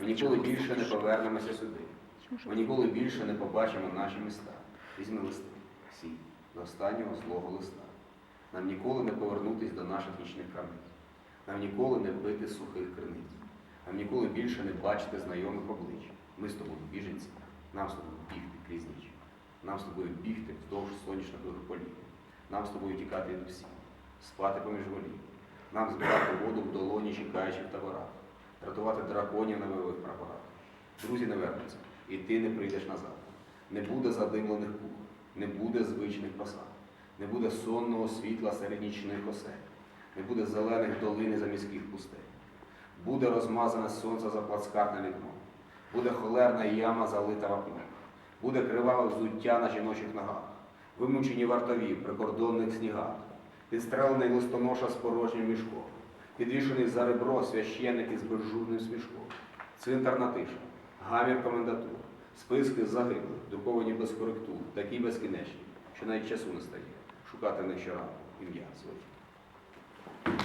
Ми ніколи більше не повернемося сюди. Ми ніколи більше не побачимо наші міста. Візьми листи, всі, до останнього злого листа. Нам ніколи не повернутись до наших нічних крамниць. Нам ніколи не пити сухих криниць. Нам ніколи більше не бачити знайомих облич. Ми з тобою біженці, нам з тобою бігти крізь ніч. Нам з тобою бігти вздовж сонячних полів. Нам з тобою тікати від всіх, спати поміж волів. Нам збирати воду в долоні, чекаючи в таборах, рятувати драконів на бойових прапорах. Друзі не вернуться, і ти не прийдеш назад. Не буде задимлених кухонь, не буде звичних посад, не буде сонного світла серед нічних осель, не буде зелених долин за міських пустель. Буде розмазане сонце за плацкартне вікно, буде холерна яма залита вапном, буде криваве взуття на жіночих ногах, вимучені вартові прикордонних снігах, підстрелений листоноша з порожнім мішком, підвішений за ребро священник із безжурним смішком, цвинтарна тиша, гамір комендатур, списки загиблих, друковані без коректур, такі безкінечні, що навіть часу не стає шукати не щоранку ім'я своє.